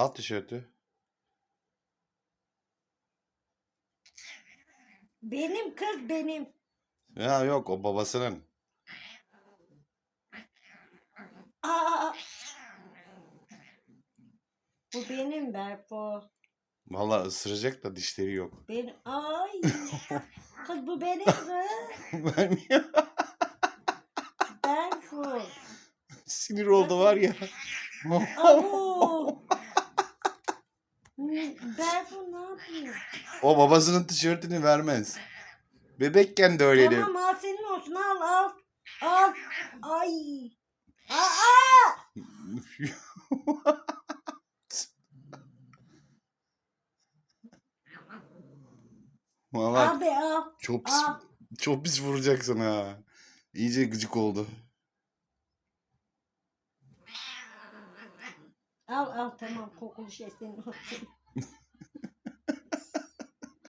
Al tişörtü. Benim kız benim. Ya yok o babasının. Aa. Bu benim Berfo. Vallahi ısıracak da dişleri yok. Benim. Ay. kız bu benim kız. Vermiyor. Berfo. Sinir oldu var ya. Abo. Berfo ne yapıyor? o babasının tişörtünü vermez. Bebekken de öyleydi. Tamam al senin olsun al al. Al. Ay. Aa. Al. çok pis, Al. çok pis vuracaksın ha. İyice gıcık oldu. Al al tamam kokulu şey senin olsun.